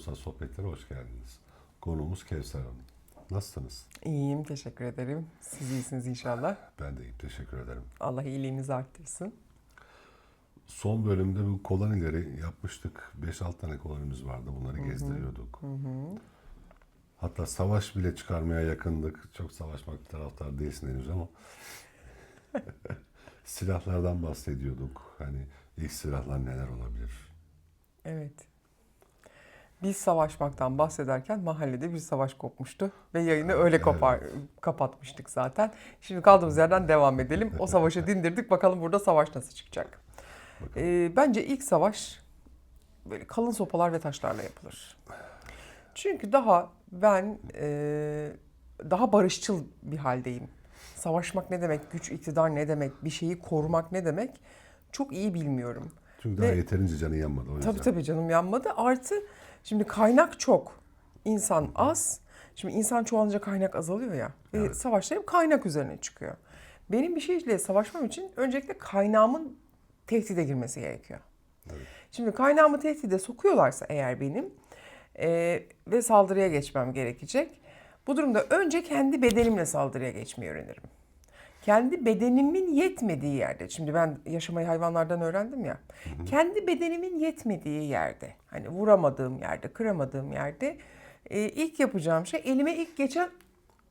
Ulusal Sohbetlere hoş geldiniz. Konuğumuz Kevser Hanım. Nasılsınız? İyiyim, teşekkür ederim. Siz iyisiniz inşallah. Ben de iyiyim, teşekkür ederim. Allah iyiliğinizi arttırsın. Son bölümde bu kolonileri yapmıştık. 5-6 tane kolonimiz vardı. Bunları gezdiriyorduk. Hatta savaş bile çıkarmaya yakındık. Çok savaşmak taraftar değilsin henüz ama silahlardan bahsediyorduk. Hani ilk silahlar neler olabilir? Evet. Biz savaşmaktan bahsederken mahallede bir savaş kopmuştu ve yayını öyle kopar, kapatmıştık zaten. Şimdi kaldığımız yerden devam edelim. O savaşı dindirdik. Bakalım burada savaş nasıl çıkacak. Ee, bence ilk savaş böyle kalın sopalar ve taşlarla yapılır. Çünkü daha ben e, daha barışçıl bir haldeyim. Savaşmak ne demek, güç iktidar ne demek, bir şeyi korumak ne demek çok iyi bilmiyorum. Çünkü daha Ve- yeterince canı yanmadı o yüzden. Tabii tabii canım yanmadı. Artı şimdi kaynak çok. insan az. Şimdi insan çoğalınca kaynak azalıyor ya. Ve Evet. savaşlar hep kaynak üzerine çıkıyor. Benim bir şeyle savaşmam için öncelikle kaynağımın tehdide girmesi gerekiyor. Şimdi kaynağımı tehdide sokuyorlarsa eğer benim e, ve saldırıya geçmem gerekecek. Bu durumda önce kendi bedenimle saldırıya geçmeyi öğrenirim. Kendi bedenimin yetmediği yerde, şimdi ben yaşamayı hayvanlardan öğrendim ya. Kendi bedenimin yetmediği yerde, hani vuramadığım yerde, kıramadığım yerde e, ilk yapacağım şey elime ilk geçen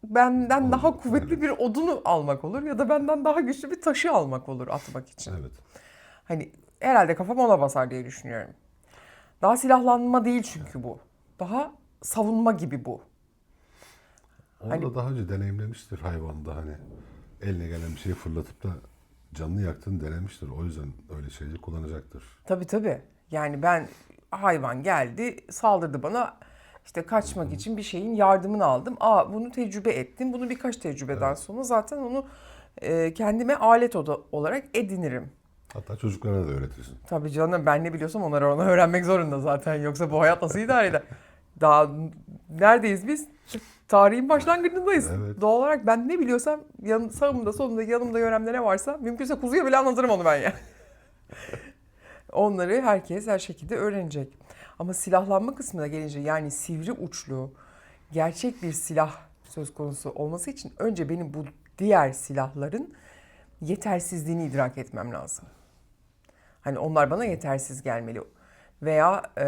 benden daha kuvvetli bir odunu almak olur ya da benden daha güçlü bir taşı almak olur atmak için. Evet. Hani herhalde kafam ona basar diye düşünüyorum. Daha silahlanma değil çünkü bu. Daha savunma gibi bu. Onu Hani- da daha önce deneyimlemiştir hayvanda hani eline gelen bir şeyi fırlatıp da canını yaktığını denemiştir. O yüzden öyle şeyleri kullanacaktır. Tabii tabii. Yani ben hayvan geldi, saldırdı bana. İşte kaçmak için bir şeyin yardımını aldım. Aa bunu tecrübe ettim. Bunu birkaç tecrübeden sonra zaten onu e, kendime alet oda olarak edinirim. Hatta çocuklara da öğretirsin. Tabii canım ben ne biliyorsam onlar onu öğrenmek zorunda zaten. Yoksa bu hayat nasıl idare eder? Daha neredeyiz biz? Tarihin başlangıcındayız. Evet. Doğal olarak ben ne biliyorsam yan, sağımda solumda yanımda yöremde ne varsa mümkünse kuzuya bile anlatırım onu ben ya. Onları herkes her şekilde öğrenecek. Ama silahlanma kısmına gelince yani sivri uçlu gerçek bir silah söz konusu olması için önce benim bu diğer silahların yetersizliğini idrak etmem lazım. Hani onlar bana yetersiz gelmeli. Veya e,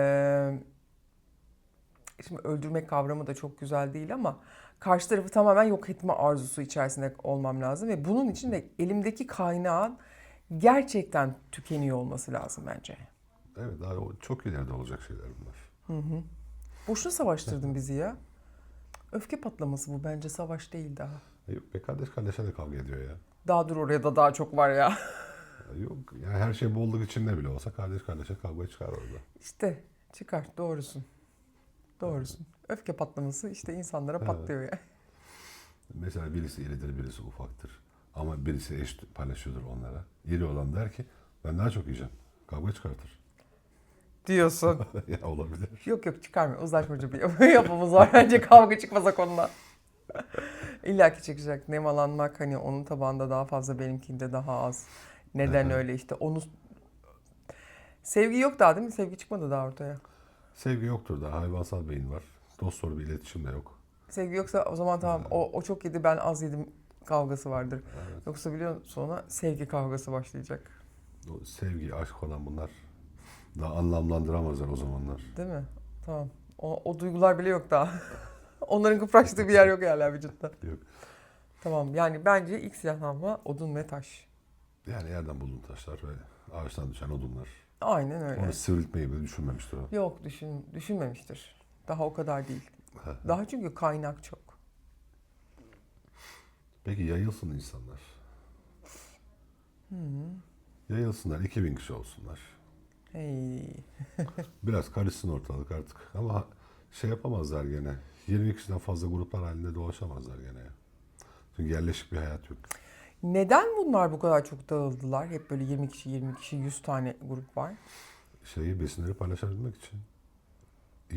şimdi öldürmek kavramı da çok güzel değil ama karşı tarafı tamamen yok etme arzusu içerisinde olmam lazım ve bunun için de elimdeki kaynağın gerçekten tükeniyor olması lazım bence. Evet daha çok ileride olacak şeyler bunlar. Boşuna savaştırdın bizi ya. Öfke patlaması bu bence savaş değil daha. E Yok be kardeş kardeşe de kavga ediyor ya. Daha dur oraya da daha çok var ya. Yok yani her şey bolluk içinde bile olsa kardeş kardeşe kavga çıkar orada. İşte çıkar doğrusun. Doğrusun. Öfke patlaması işte insanlara patlıyor ya. Mesela birisi iridir birisi ufaktır. Ama birisi eş paylaşıyordur onlara. İri olan der ki ben daha çok yiyeceğim. Kavga çıkartır. Diyorsun. ya olabilir. Yok yok çıkarmıyor. Uzlaşmacı bir yap- yapımız var. Bence kavga çıkmasa konuda. İlla ki çıkacak. Nemalanmak hani onun tabağında daha fazla benimkinde daha az. Neden Evet. öyle işte onu... Sevgi yok daha değil mi? Sevgi çıkmadı daha ortaya. Sevgi yoktur da hayvansal beyin var. Dost doğru bir iletişim de yok. Sevgi yoksa o zaman tamam o, o çok yedi ben az yedim kavgası vardır. Yoksa biliyor musun sonra sevgi kavgası başlayacak. O sevgi, aşk falan bunlar daha anlamlandıramazlar o zamanlar. Değil mi? Tamam. O, o duygular bile yok daha. Onların kıpraştığı bir yer yok hala vücutta. Yok. Tamam yani bence ilk silahlanma odun ve taş. Yani yerden bulduğun taşlar ve ağaçtan düşen odunlar. Aynen öyle. Onu sivriltmeyi bile düşünmemiştir o. Yok düşün, düşünmemiştir. Daha o kadar değil. Daha çünkü kaynak çok. Peki yayılsın insanlar. Hmm. Yayılsınlar, 2000 kişi olsunlar. Hey. Biraz karışsın ortalık artık. Ama şey yapamazlar gene. 20 kişiden fazla gruplar halinde dolaşamazlar gene. Çünkü yerleşik bir hayat yok. Neden bunlar bu kadar çok dağıldılar? Hep böyle 20 kişi, 20 kişi, 100 tane grup var. Şeyi, besinleri paylaşabilmek için.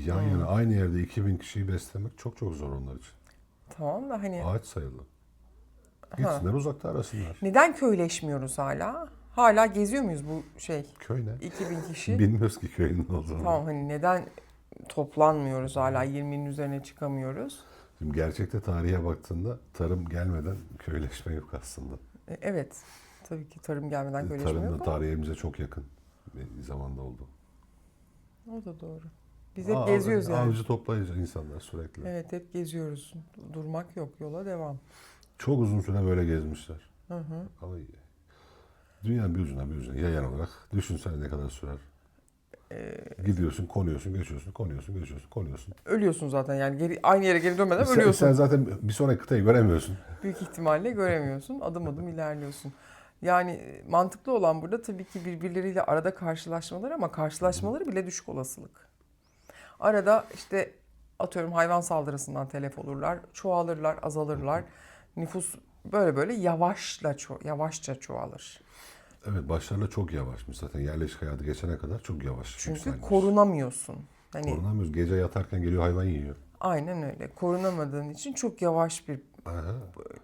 Yan Hmm. yana aynı yerde 2000 kişiyi beslemek çok çok zor onlar için. Tamam da hani Ağaç sayılı. Gitsinler uzakta arasınlar. neden köyleşmiyoruz hala? Hala geziyor muyuz bu şey Köy ne? 2000 kişi? Bilmiyoruz ki köyün ne olduğunu. Tamam hani neden toplanmıyoruz hala 20'nin üzerine çıkamıyoruz. Şimdi gerçekte tarihe baktığında tarım gelmeden köyleşme yok aslında. E, Evet. Tabii ki tarım gelmeden köyleşme Tarım da yok ama tarihimize çok yakın bir zamanda oldu. o da doğru. Biz hep Aa, geziyoruz yani. Avcı toplayıcı insanlar sürekli. Evet hep geziyoruz. Durmak yok yola devam. Çok uzun süre böyle gezmişler. Hı hı. Ama dünyanın bir ucuna bir ucuna yayan olarak düşünsene ne kadar sürer. Ee, Gidiyorsun, konuyorsun, geçiyorsun, konuyorsun, geçiyorsun, konuyorsun. ölüyorsun zaten yani geri, aynı yere geri dönmeden Sen, ölüyorsun. sen zaten bir sonraki kıtayı göremiyorsun. Büyük ihtimalle göremiyorsun. Adım adım ilerliyorsun. Yani e, mantıklı olan burada tabii ki birbirleriyle arada karşılaşmaları ama karşılaşmaları bile düşük olasılık. Arada işte atıyorum hayvan saldırısından telef olurlar, çoğalırlar, azalırlar. Nüfus böyle böyle yavaşla ço- yavaşça çoğalır. Evet başlarında çok yavaşmış zaten. Yerleşik hayatı geçene kadar çok yavaş. Çünkü yükselmiş. korunamıyorsun. Hani Korunamıyoruz. Gece yatarken geliyor hayvan yiyor. aynen öyle. Korunamadığın için çok yavaş bir Aha,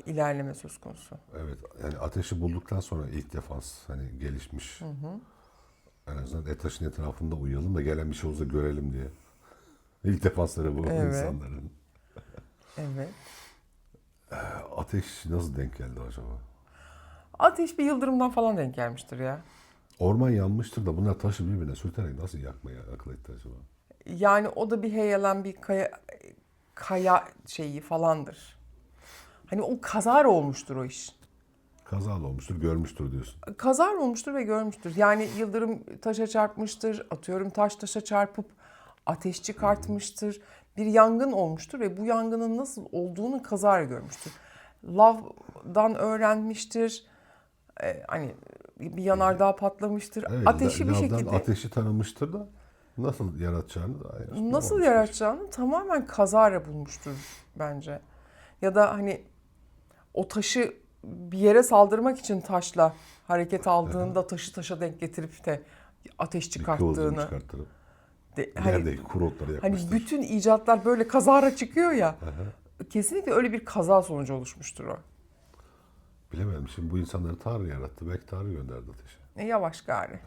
ilerleme söz konusu. evet yani ateşi bulduktan sonra ilk defans hani gelişmiş. En azından ateşin etrafında uyuyalım da gelen bir şey olsa görelim diye. İlk defansları bu Evet. insanların. Evet. Ateş nasıl denk geldi acaba? Ateş bir yıldırımdan falan denk gelmiştir ya. Orman yanmıştır da bunlar taşı birbirine sürterek nasıl yakmaya akıl etti acaba? Yani o da bir heyelan bir kaya kaya şeyi falandır. Hani o kazar olmuştur o iş. Kazalı olmuştur, görmüştür diyorsun. Kazar olmuştur ve görmüştür. Yani yıldırım taşa çarpmıştır. Atıyorum taş taşa çarpıp ateş çıkartmıştır. Bir yangın olmuştur ve bu yangının nasıl olduğunu kazar görmüştür. Lavdan öğrenmiştir. Ee, hani bir yanardağ patlamıştır. Evet, Ateşi bir şekilde ateşi tanımıştır da nasıl yaratacağını da henüz Nasıl yaratacağını tamamen kazara bulmuştur bence. Ya da hani o taşı bir yere saldırmak için taşla hareket aldığında taşı taşa denk getirip de ateş çıkarttığını. de- hani, yerdeki kuru otları hani bütün icatlar böyle kazara çıkıyor ya. Kesinlikle öyle bir kaza sonucu oluşmuştur o. Bilemedim. Şimdi bu insanları Tanrı yarattı. Belki Tanrı gönderdi ateşi. E yavaş gari.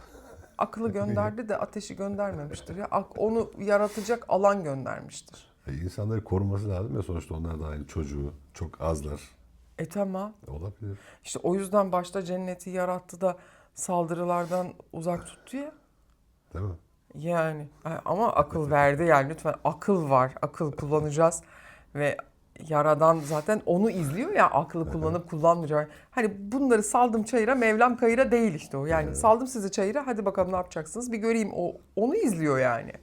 Aklı gönderdi de ateşi göndermemiştir. Ya onu yaratacak alan göndermiştir. E, insanları koruması lazım ya sonuçta onlar da aynı çocuğu. Çok azlar. E tamam. Olabilir. İşte o yüzden başta cenneti yarattı da saldırılardan uzak tuttu ya. Değil mi? Yani Ha, ama akıl verdi yani lütfen akıl var. Akıl kullanacağız ve yaradan zaten onu izliyor ya aklı kullanıp kullanmayacak. Hani bunları saldım çayıra Mevlam kayıra değil işte o. Yani saldım sizi çayıra hadi bakalım ne yapacaksınız bir göreyim. O onu izliyor yani.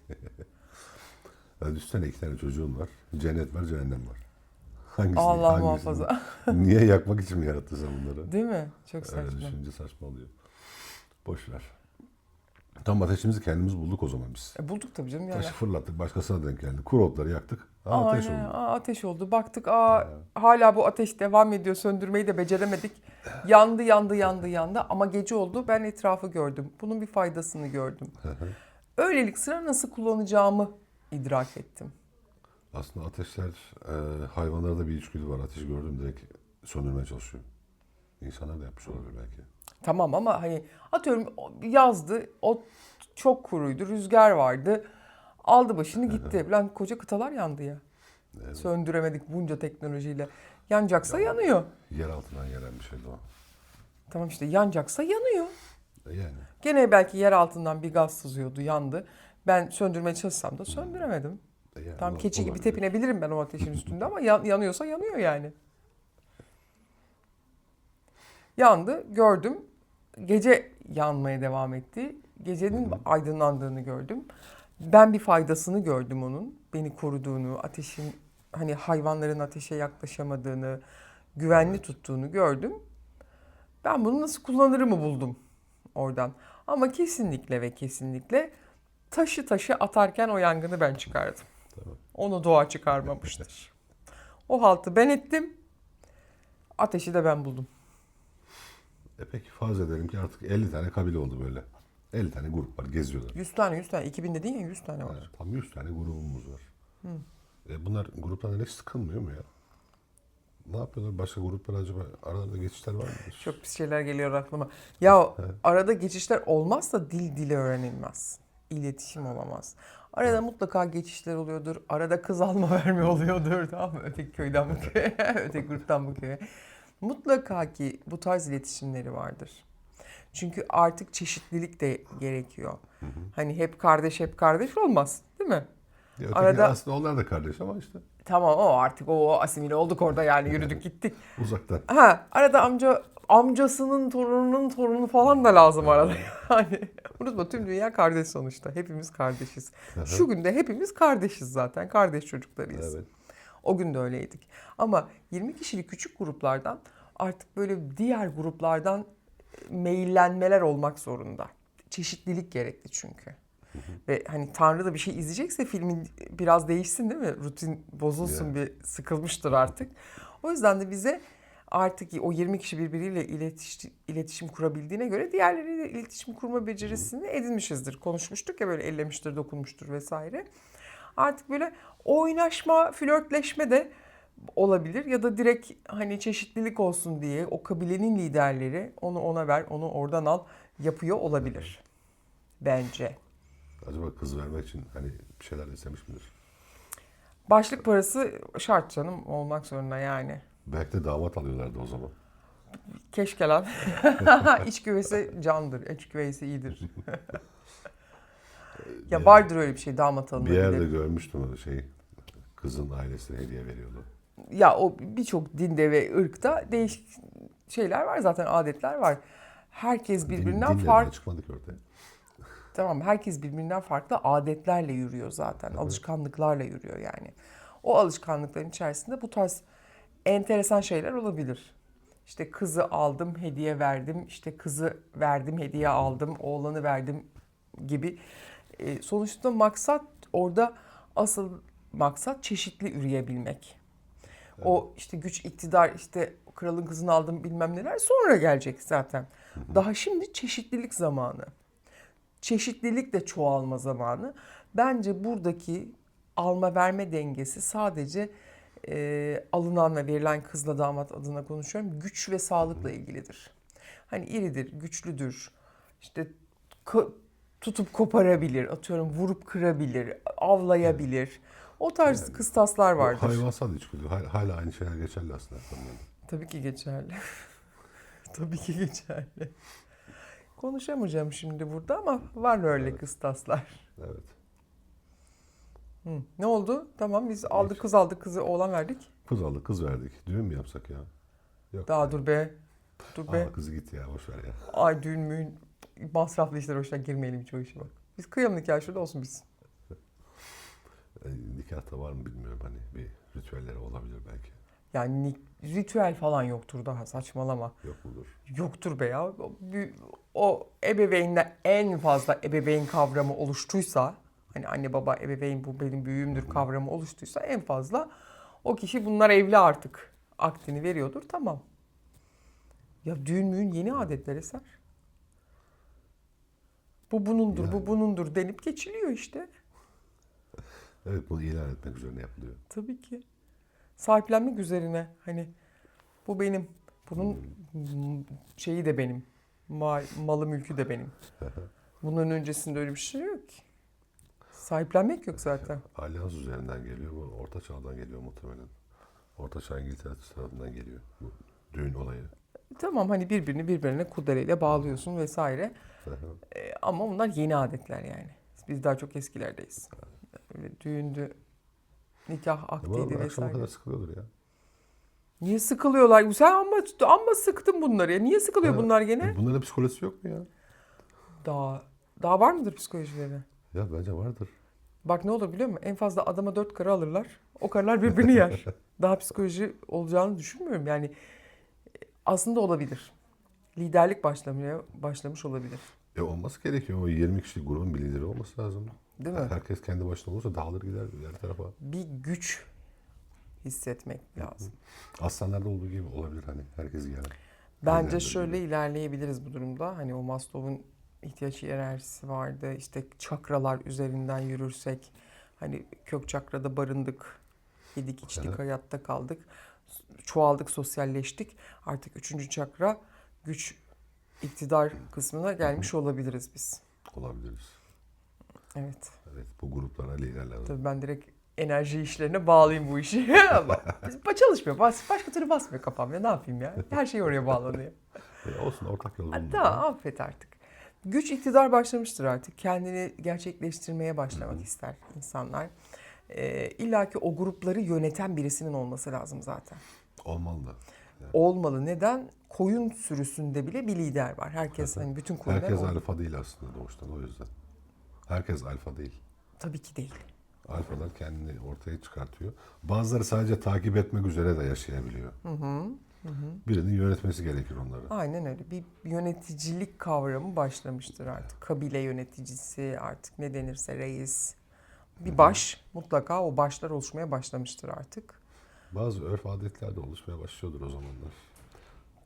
Ya düşünsene iki tane çocuğun var. Cennet var, cehennem var. Hangisini, Allah hangisini- muhafaza. Niye yakmak için mi yarattı sen bunları? Değil mi? Çok Öyle saçma. düşünce saçma oluyor. Boş ver. Tam ateşimizi kendimiz bulduk o zaman biz. E, bulduk tabii canım yani. Taşı fırlattık, başkasına denk geldi. Kuru otları yaktık. Aa, ateş Aynen. oldu. Aa, ateş oldu. Baktık aa hala bu ateş devam ediyor. Söndürmeyi de beceremedik. Yandı yandı yandı yandı ama gece oldu. Ben etrafı gördüm. Bunun bir faydasını gördüm. Öylelik sıra nasıl kullanacağımı idrak ettim. Aslında ateşler, e, hayvanlarda bir içgüdü var. Ateş gördüm direkt söndürmeye çalışıyor. İnsanlar da yapmış olabilir belki. Tamam ama hani atıyorum yazdı. O çok kuruydu. Rüzgar vardı. Aldı başını gitti. Lan koca kıtalar yandı ya. Evet. Söndüremedik bunca teknolojiyle. Yanacaksa yanıyor. Yer altından gelen bir şeydi o. Tamam işte yanacaksa yanıyor. E yani. Gene belki yer altından bir gaz sızıyordu, yandı. Ben söndürmeye çalışsam da söndüremedim. E yani Tam keçi gibi tepinebilirim ben o ateşin üstünde ama yan- yanıyorsa yanıyor yani. Yandı, gördüm. Gece yanmaya devam etti. Gecenin aydınlandığını gördüm. Ben bir faydasını gördüm onun. Beni koruduğunu, ateşin hani hayvanların ateşe yaklaşamadığını, güvenli tuttuğunu gördüm. Ben bunu nasıl kullanırımı buldum oradan. Ama kesinlikle ve kesinlikle taşı taşı atarken o yangını ben çıkardım. Tamam. Onu doğa çıkarmamıştır. O haltı ben ettim. Ateşi de ben buldum. E peki farz edelim ki artık 50 tane kabile oldu böyle. 50 tane grup var geziyorlar. 100 tane 100 tane 2000 dediğin ya 100 tane var. Yani tam 100 tane grubumuz var. E bunlar gruplardan hiç sıkılmıyor mu ya? Ne yapıyorlar? Başka gruplar acaba aralarında geçişler var mı? Çok pis şeyler geliyor aklıma. Ya arada geçişler olmazsa dil dile öğrenilmez. İletişim olamaz. Arada mutlaka geçişler oluyordur. Arada kız alma verme oluyordur. Tamam mı? Öteki köyden bu köye, öteki gruptan bu köye. Mutlaka ki bu tarz iletişimleri vardır. Çünkü artık çeşitlilik de gerekiyor. Hani hep kardeş hep kardeş olmaz değil mi? Ya Arada- aslında onlar da kardeş ama işte Tamam o artık o asimile olduk orada yani yürüdük gittik. uzaktan. Ha arada amca amcasının torununun torunu falan da lazım arada. Yani unutma tüm dünya kardeş sonuçta. Hepimiz kardeşiz. Şu günde hepimiz kardeşiz zaten. Kardeş çocuklarıyız. Evet. O gün de öyleydik. Ama 20 kişilik küçük gruplardan artık böyle diğer gruplardan meyillenmeler olmak zorunda. Çeşitlilik gerekli çünkü. Ve hani Tanrı da bir şey izleyecekse filmin biraz değişsin değil mi? Rutin bozulsun Ya. bir sıkılmıştır artık. O yüzden de bize artık o 20 kişi birbiriyle iletişim, iletişim kurabildiğine göre diğerleriyle iletişim kurma becerisini edinmişizdir. Konuşmuştuk ya böyle ellemiştir, dokunmuştur vesaire. Artık böyle oynaşma, flörtleşme de olabilir ya da direkt hani çeşitlilik olsun diye o kabilenin liderleri onu ona ver, onu oradan al yapıyor olabilir. Bence. Acaba kız vermek için hani bir şeyler istemiş midir? Başlık parası şart canım olmak zorunda yani. Belki de damat alıyorlardı o zaman. Keşke lan. İç güvesi candır. İç güvesi iyidir. ya vardır öyle bir şey damat Bir alınabilir. yerde görmüştüm o şey kızın ailesine hediye veriyordu. Ya o birçok dinde ve ırkta değişik şeyler var zaten adetler var. Herkes Din- birbirinden dinle farklı. çıkmadık ortaya. Tamam herkes birbirinden farklı adetlerle yürüyor zaten. Alışkanlıklarla yürüyor yani. O alışkanlıkların içerisinde bu tarz enteresan şeyler olabilir. İşte kızı aldım, hediye verdim. işte kızı verdim, hediye aldım. Oğlanı verdim gibi. E, sonuçta maksat orada asıl maksat çeşitli üreyebilmek. O işte güç, iktidar, işte kralın kızını aldım bilmem neler sonra gelecek zaten. Daha şimdi çeşitlilik zamanı çeşitlilik de çoğalma zamanı. Bence buradaki alma verme dengesi sadece e, alınan ve verilen kızla damat adına konuşuyorum. Güç ve sağlıkla ilgilidir. Hani iridir, güçlüdür. İşte tutup koparabilir, atıyorum vurup kırabilir, avlayabilir. O tarz kıstaslar O vardır. hayvansal içgüdü. Hala, aynı şeyler geçerli aslında. Tabii ki geçerli. Tabii ki geçerli. Konuşamayacağım şimdi burada ama var öyle kıstaslar. Evet. Hı. Ne oldu? Tamam biz aldık kız aldık kızı oğlan verdik. Kız aldık, kız verdik. Düğün mü yapsak ya? Yok. Daha dur be. Dur be. Aa, kızı git ya, boş ver ya. Ay düğün müğün masraflı işler hoşuna girmeyelim hiç o işe bak. Biz kıyalım nikah şurada olsun biz. E, nikahta var mı bilmiyorum hani bir ritüelleri olabilir belki. Yani ni- ritüel falan yoktur daha saçmalama. Yok mudur? Yoktur be ya. O, bir- o ebeveynle en fazla ebeveyn kavramı oluştuysa hani anne baba ebeveyn bu benim büyüğümdür kavramı oluştuysa en fazla o kişi bunlar evli artık aktini veriyordur tamam. Ya düğün müğün yeni adetler eser. Bu bunundur, bu Yani. bunundur denip geçiliyor işte. Evet bunu ilan etmek üzerine yapılıyor. Tabii ki. Sahiplenmek üzerine hani bu benim. Bunun m- şeyi de benim. Ma- malı mülkü de benim. Bunun öncesinde öyle bir şey yok ki. Sahiplenmek yok zaten. Alyans üzerinden geliyor. Bu Orta Çağ'dan geliyor muhtemelen. Orta Çağ İngiltere tarafından geliyor bu düğün olayı. Tamam hani birbirini birbirine kurdeleyle bağlıyorsun vesaire. Ee, ama bunlar yeni adetler yani. Biz daha çok eskilerdeyiz. Öyle düğündü, nikah Ama aktiydi akşama vesaire. kadar sıkılıyordur ya. Niye sıkılıyorlar? Sen amma, amma sıktın bunları ya. Niye sıkılıyor Ha, bunlar gene? E, Bunların psikolojisi yok mu ya? Daha daha var mıdır psikolojileri? Ya bence vardır. Bak ne olur biliyor musun? En fazla adama dört karı alırlar. O karılar birbirini yer. Daha psikoloji olacağını düşünmüyorum. Yani e, aslında olabilir. Liderlik başlamaya başlamış olabilir. E olması gerekiyor. O 20 kişilik grubun bir lideri olması lazım. Değil mi? Herkes kendi başına olursa dağılır gider diğer tarafa. Bir güç hissetmek lazım. Aslanlarda olduğu gibi olabilir hani herkes gelen. Bence şöyle gibi. ilerleyebiliriz bu durumda. Hani o Maslow'un ihtiyaç hiyerarşisi vardı. İşte çakralar üzerinden yürürsek hani kök çakrada barındık, yedik, içtik, Aha. hayatta kaldık. Çoğaldık, sosyalleştik. Artık üçüncü çakra güç, iktidar kısmına gelmiş olabiliriz biz. Olabiliriz. Evet. Evet bu gruplara liderler. Tabii ben direkt enerji işlerine bağlayayım bu işi. Ama çalışmıyor. Bas, başka türlü basmıyor kafam ya. Ne yapayım ya? Her şey oraya bağlanıyor. E, olsun ortak yol bulundu. Hatta affet artık. Güç iktidar başlamıştır artık. Kendini gerçekleştirmeye başlamak ister insanlar. Ee, İlla ki o grupları yöneten birisinin olması lazım zaten. Olmalı da. Olmalı. Neden? Koyun sürüsünde bile bir lider var. Herkes hani bütün koyunlar Herkes alfa değil aslında doğuştan o yüzden. Herkes alfa değil. Tabii ki değil. Alfalar kendini ortaya çıkartıyor. Bazıları sadece takip etmek üzere de yaşayabiliyor. Birinin yönetmesi gerekir onları. Aynen öyle. Bir yöneticilik kavramı başlamıştır artık. Kabile yöneticisi artık ne denirse reis. Bir baş mutlaka o başlar oluşmaya başlamıştır artık. Bazı örf adetler de oluşmaya başlıyordur o zamanlar.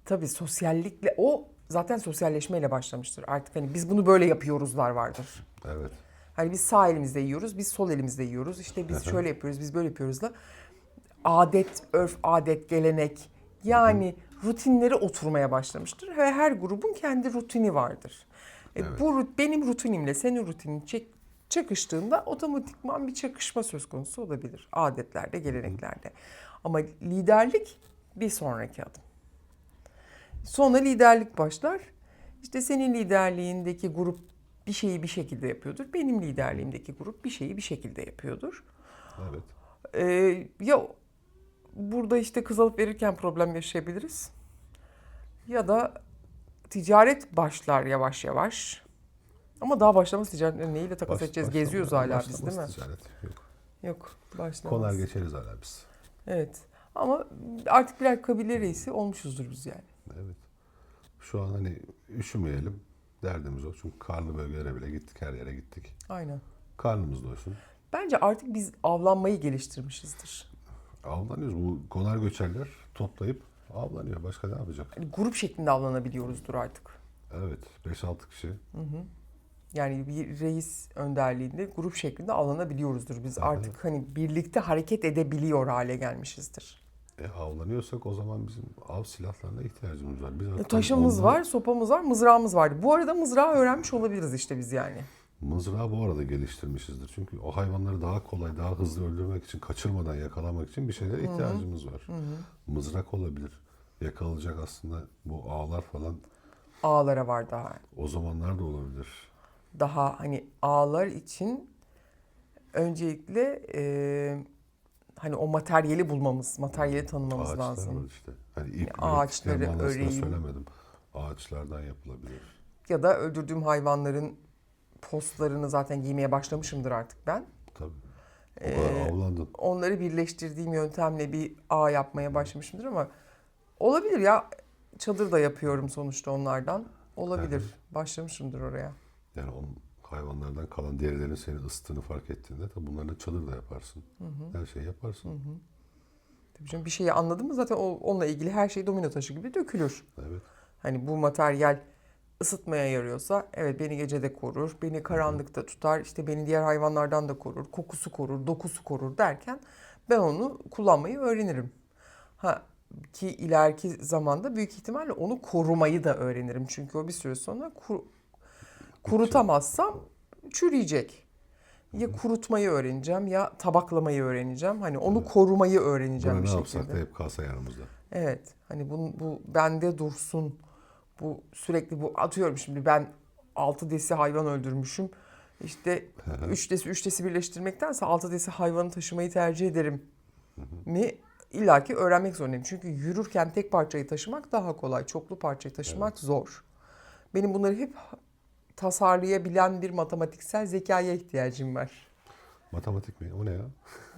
Tabii sosyallikle o zaten sosyalleşmeyle başlamıştır. Artık hani biz bunu böyle yapıyoruzlar vardır. Evet. Hani biz sağ elimizde yiyoruz, biz sol elimizde yiyoruz. İşte biz şöyle yapıyoruz, biz böyle yapıyoruzla. Adet, örf, adet, gelenek yani rutinleri oturmaya başlamıştır. Ve her grubun kendi rutini vardır. E, Evet. Bu benim rutinimle senin rutinin çek, çakıştığında otomatikman bir çakışma söz konusu olabilir. Adetlerde, geleneklerde. Ama liderlik bir sonraki adım. Sonra liderlik başlar. İşte senin liderliğindeki grup bir şeyi bir şekilde yapıyordur. Benim liderliğimdeki grup bir şeyi bir şekilde yapıyordur. Evet. Ee, ya burada işte kız alıp verirken problem yaşayabiliriz. Ya da ticaret başlar yavaş yavaş. Ama daha başlamaz ticaret. Neyle takas Baş- edeceğiz? başlamaz- Geziyoruz hala biz değil mi? Ticaret. Yok. Yok başlamaz. Konar geçeriz hala biz. Evet. Ama artık birer kabile reisi olmuşuzdur biz yani. Evet. Şu an hani üşümeyelim. Derdimiz o. Çünkü karlı bölgelere bile gittik. Her yere gittik. Aynen. Karnımız doysun. Bence artık biz avlanmayı geliştirmişizdir. Avlanıyoruz. Bu konar göçerler toplayıp avlanıyor. Başka ne yapacak? Hani grup şeklinde avlanabiliyoruzdur artık. Evet. 5-6 kişi. Yani bir reis önderliğinde grup şeklinde avlanabiliyoruzdur. Biz artık hani birlikte hareket edebiliyor hale gelmişizdir. E, avlanıyorsak o zaman bizim av silahlarına ihtiyacımız var. Biz artık Taşımız onları- var, sopamız var, mızrağımız vardı. Bu arada mızrağı öğrenmiş olabiliriz işte biz yani. Mızrağı bu arada geliştirmişizdir. Çünkü o hayvanları daha kolay, daha hızlı öldürmek için, kaçırmadan yakalamak için bir şeylere ihtiyacımız var. Mızrak olabilir. Yakalayacak aslında bu ağlar falan Ağlara var daha. o zamanlar da olabilir. Daha hani ağlar için öncelikle e, hani o materyali bulmamız, materyali tanımamız Ağaçlar lazım. var işte. Hani ip, ağaçları ağaçları öreyim. söylemedim. Ağaçlardan yapılabilir. Ya da öldürdüğüm hayvanların postlarını zaten giymeye başlamışımdır artık ben. Tabii. O kadar avlandın. onları birleştirdiğim yöntemle bir ağ yapmaya başlamışımdır ama olabilir ya çadır da yapıyorum sonuçta onlardan. Olabilir. Başlamışımdır oraya. Yani onun hayvanlardan kalan derilerin seni ısıttığını fark ettiğinde tabii bunlarla çadır da yaparsın. Her şeyi yaparsın. Tabii canım bir şeyi anladın mı zaten o, onunla ilgili her şey domino taşı gibi dökülür. Evet. Hani bu materyal ısıtmaya yarıyorsa evet beni gecede korur, beni karanlıkta tutar, işte beni diğer hayvanlardan da korur, kokusu korur, dokusu korur derken ben onu kullanmayı öğrenirim. Ha ki ileriki zamanda büyük ihtimalle onu korumayı da öğrenirim. Çünkü o bir süre sonra kur- kurutamazsam çürüyecek. Ya kurutmayı öğreneceğim ya tabaklamayı öğreneceğim. Hani onu korumayı öğreneceğim Buna bir ne şekilde. yapsak da hep kalsa yanımızda. Evet. Hani bu, bu bende dursun. Bu sürekli bu atıyorum şimdi ben 6 desi hayvan öldürmüşüm. İşte 3 desi 3 desi birleştirmektense 6 desi hayvanı taşımayı tercih ederim. Mi illaki öğrenmek zorundayım. Çünkü yürürken tek parçayı taşımak daha kolay. Çoklu parçayı taşımak zor. Benim bunları hep tasarlayabilen bir matematiksel zekaya ihtiyacım var. Matematik mi? O ne ya?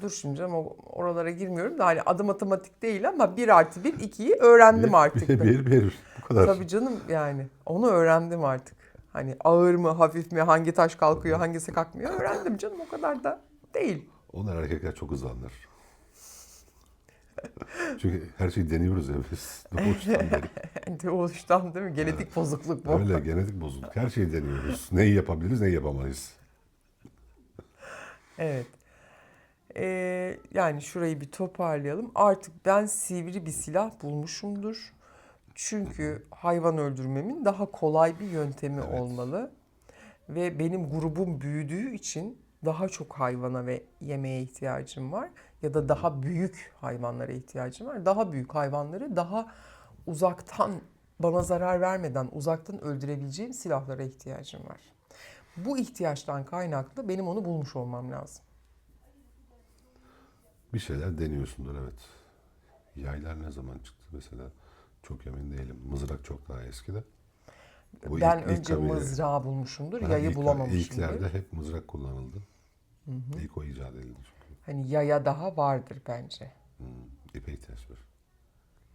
Dur şimdi o- oralara girmiyorum da hani adı matematik değil ama 1 artı 1 2'yi öğrendim artık. Bir, ben. bir, bir. Bu kadar. Tabii canım yani onu öğrendim artık. Hani ağır mı hafif mi hangi taş kalkıyor hangisi kalkmıyor öğrendim canım o kadar da değil. Onlar erkekler çok hızlanır. Çünkü her şeyi deniyoruz ya biz. Doğuştan beri. Doğuştan değil mi? Genetik bozukluk bu. Öyle genetik bozukluk. Her şeyi deniyoruz. Neyi yapabiliriz, neyi yapamayız. Evet. Ee, yani şurayı bir toparlayalım. Artık ben sivri bir silah bulmuşumdur. Çünkü hayvan öldürmemin daha kolay bir yöntemi Evet. olmalı. Ve benim grubum büyüdüğü için daha çok hayvana ve yemeğe ihtiyacım var. Ya da daha büyük hayvanlara ihtiyacım var. Daha büyük hayvanları daha uzaktan bana zarar vermeden uzaktan öldürebileceğim silahlara ihtiyacım var. Bu ihtiyaçtan kaynaklı benim onu bulmuş olmam lazım. Bir şeyler deniyorsundur evet. Yaylar ne zaman çıktı mesela? Çok emin değilim. Mızrak çok daha eski de. Bu ben ilk- ilk önce kabile- mızrağı bulmuşumdur, yayı ilk- bulamamışımdır. İlklerde hep mızrak kullanıldı. İlk o icat edildi. Hani yaya daha vardır bence. Hmm, ipe ihtiyaç var.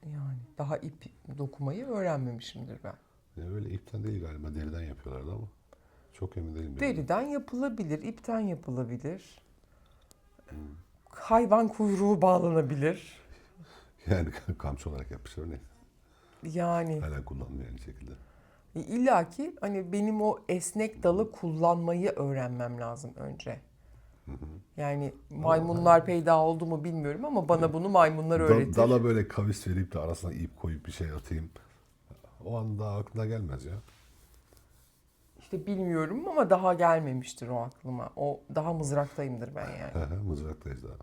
Yani daha ip dokumayı öğrenmemişimdir ben. Yani öyle ipten değil galiba deriden yapıyorlardı ama. Çok emin değilim. Deriden yapılabilir, ipten yapılabilir. Hayvan kuyruğu bağlanabilir. Yani kamçı olarak yapmışlar ne? Yani Hala kullanmıyor aynı şekilde. illa ki hani benim o esnek dalı kullanmayı öğrenmem lazım önce. Yani maymunlar peyda oldu mu bilmiyorum ama bana bunu maymunlar Da- öğretir. dala böyle kavis verip de arasına ip koyup bir şey atayım. O anda aklına gelmez ya. İşte bilmiyorum ama daha gelmemiştir o aklıma. O daha mızraktayımdır ben yani. Mızraktayız daha.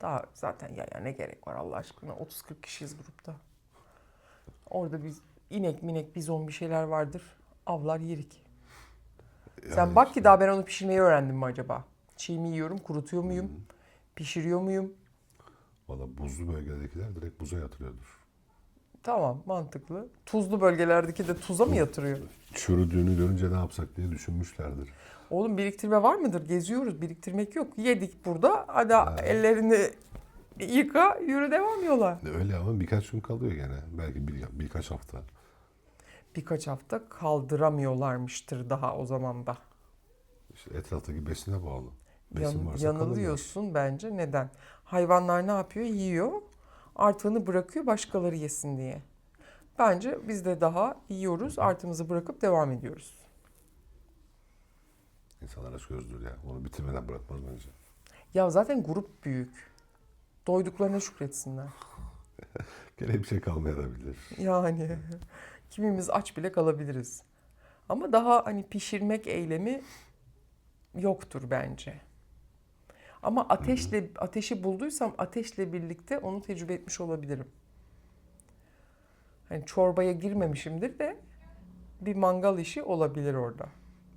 Daha zaten ya, ya ne gerek var Allah aşkına 30-40 kişiyiz grupta. Orada biz inek minek bizon bir şeyler vardır. Avlar yerik. Sen Yani bak ki daha ben onu pişirmeyi öğrendim mi acaba? Çiğ mi yiyorum, kurutuyor muyum? Pişiriyor muyum? Valla buzlu bölgedekiler direkt buza yatırıyordur. Tamam mantıklı. Tuzlu bölgelerdeki de tuza mı yatırıyor? Çürüdüğünü görünce ne yapsak diye düşünmüşlerdir. Oğlum biriktirme var mıdır? Geziyoruz. Biriktirmek yok. Yedik burada. Hadi ellerini yıka, yürü devam yola. Öyle ama birkaç gün kalıyor gene. Belki bir, birkaç hafta. Birkaç hafta kaldıramıyorlarmıştır daha o zaman da. İşte etraftaki besine bağlı. Yan- Besin varsa yanılıyorsun bence. Neden? Hayvanlar ne yapıyor? Yiyor. Artığını bırakıyor başkaları yesin diye. Bence biz de daha yiyoruz. Artımızı bırakıp devam ediyoruz. İnsanlar aç gözdür ya. Onu bitirmeden bırakmaz bence. Ya zaten grup büyük. Doyduklarına şükretsinler. Gene bir şey kalmayabilir. Yani kimimiz aç bile kalabiliriz. Ama daha hani pişirmek eylemi yoktur bence. Ama ateşle ateşi bulduysam ateşle birlikte onu tecrübe etmiş olabilirim. Hani çorbaya girmemişimdir de bir mangal işi olabilir orada.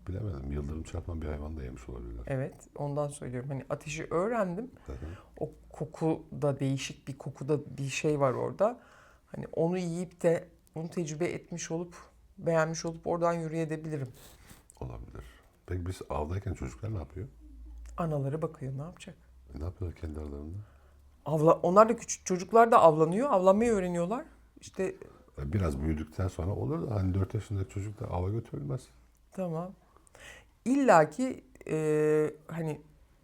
Bilemedim. Yıldırım çarpan bir hayvan da yemiş olabilirler. Evet, ondan söylüyorum. Hani ateşi öğrendim. Hı hı. O koku da değişik bir kokuda bir şey var orada. Hani onu yiyip de onu tecrübe etmiş olup beğenmiş olup oradan yürüyebilirim. Olabilir. Peki biz avdayken çocuklar ne yapıyor? Anaları bakıyor ne yapacak? E, ne yapıyorlar kendi aralarında? Avla, onlar da küçük çocuklar da avlanıyor. Avlanmayı öğreniyorlar. İşte E, Biraz büyüdükten sonra olur da hani 4 yaşındaki çocuk da ava götürülmez. tamam. İlla ki e, hani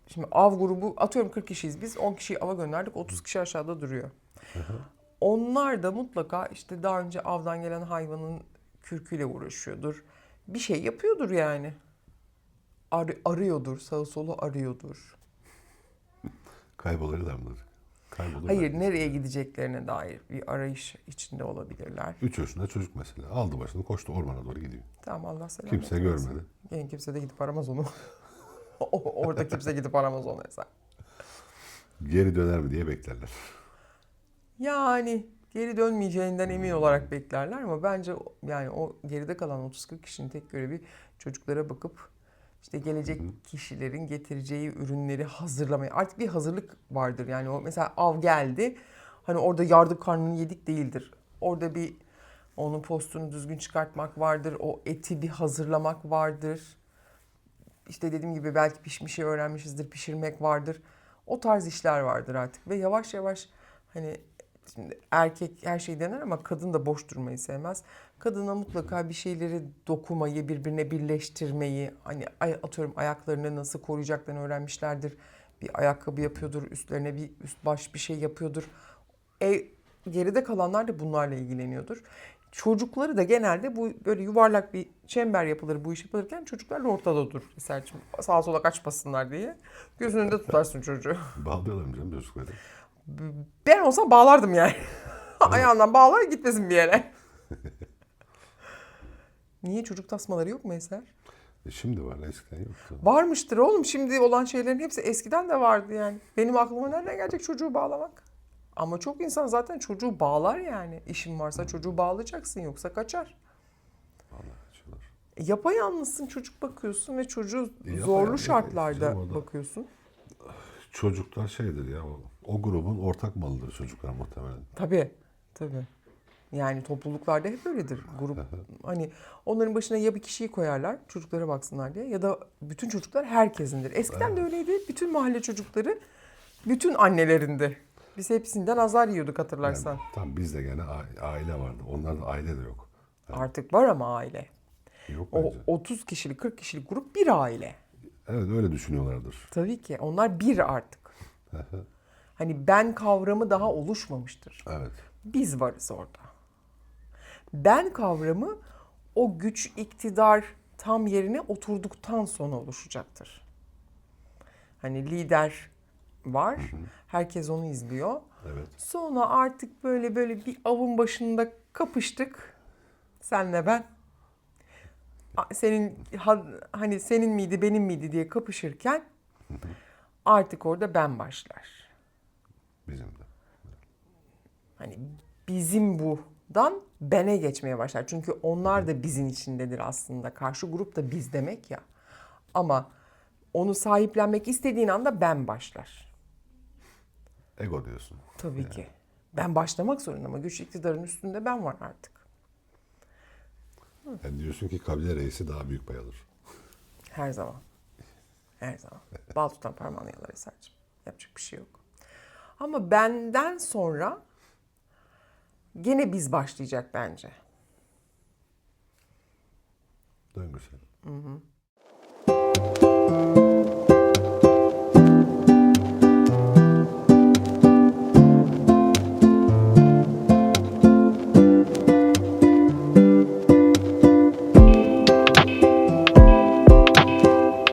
şimdi av grubu atıyorum 40 kişiyiz biz 10 kişiyi ava gönderdik 30 kişi aşağıda duruyor. Onlar da mutlaka işte daha önce avdan gelen hayvanın kürküyle uğraşıyordur. Bir şey yapıyordur yani. Ar- arıyordur, sağı solu arıyordur. Kaybolurlar mıdır? Kaybolur. Hayır, nereye gideceklerine dair bir arayış içinde olabilirler. 3 yaşında çocuk mesela. Aldı başını koştu ormana doğru gidiyor. Tamam Allah selamet Kimse versin. görmedi. Yani kimse de gidip aramaz onu. Orada kimse gidip aramaz onu hesap. Geri döner mi diye beklerler. Yani geri dönmeyeceğinden emin olarak beklerler ama bence yani o geride kalan 30-40 kişinin tek görevi çocuklara bakıp işte gelecek kişilerin getireceği ürünleri hazırlamaya. Artık bir hazırlık vardır. Yani o mesela av geldi. Hani orada yardık karnını yedik değildir. Orada bir onun postunu düzgün çıkartmak vardır. O eti bir hazırlamak vardır. İşte dediğim gibi belki pişmişi öğrenmişizdir, pişirmek vardır. O tarz işler vardır artık ve yavaş yavaş hani şimdi erkek her şeyi dener ama kadın da boş durmayı sevmez. Kadına mutlaka bir şeyleri dokumayı, birbirine birleştirmeyi, hani atıyorum ayaklarını nasıl koruyacaklarını öğrenmişlerdir. Bir ayakkabı yapıyordur, üstlerine bir üst baş bir şey yapıyordur. E, geride kalanlar da bunlarla ilgileniyordur. Çocukları da genelde bu böyle yuvarlak bir çember yapılır bu iş yapılırken çocuklar da ortada durur. Eser'cim sağa sola kaçmasınlar diye. Gözünün önünde tutarsın çocuğu. Bağlıyorlar mı canım çocukları? Ben olsam bağlardım yani. Ayağından bağlar gitmesin bir yere. Niye çocuk tasmaları yok mu Eser? E şimdi var, eskiden yoktu. Varmıştır oğlum. Şimdi olan şeylerin hepsi eskiden de vardı yani. Benim aklıma nereden gelecek çocuğu bağlamak? Ama çok insan zaten çocuğu bağlar yani. İşin varsa çocuğu bağlayacaksın yoksa kaçar. Vallahi açıyorlar. E, Yapayalnızsın çocuk bakıyorsun ve çocuğu yapayalnız zorlu değil, şartlarda bakıyorsun. Çocuklar şeydir ya, o, o grubun ortak malıdır çocuklar muhtemelen. Tabii, tabii. Yani topluluklarda hep öyledir. Grup hani onların başına ya bir kişiyi koyarlar çocuklara baksınlar diye ya da bütün çocuklar herkesindir. Eskiden de öyleydi. Bütün mahalle çocukları bütün annelerindi. Biz hepsinden azar yiyorduk hatırlarsan. Yani, tam bizde gene aile vardı. Onlarda aile de yok. Artık var ama aile. Yok O bence. 30 kişilik 40 kişilik grup bir aile. Evet öyle düşünüyorlardır. Tabii ki onlar bir artık. Hani ben kavramı daha oluşmamıştır. Evet. Biz varız orada. Ben kavramı o güç, iktidar tam yerine oturduktan sonra oluşacaktır. Hani lider var, herkes onu izliyor. Evet. Sonra artık böyle böyle bir avın başında kapıştık. Senle ben. Senin ha- hani senin miydi benim miydi diye kapışırken artık orada ben başlar. Bizim de. Hani bizim budan bene geçmeye başlar. Çünkü onlar da bizin içindedir aslında. Karşı grup da biz demek ya. Ama onu sahiplenmek istediğin anda ben başlar. Ego diyorsun. Tabii ki. Ben başlamak zorunda ama güç iktidarın üstünde ben var artık. Yani diyorsun ki kabile reisi daha büyük pay alır. Her zaman. Her zaman. Bal tutan parmağını yalar Eser'cim. Yapacak bir şey yok. Ama benden sonra gene biz başlayacak bence. Döngüsel.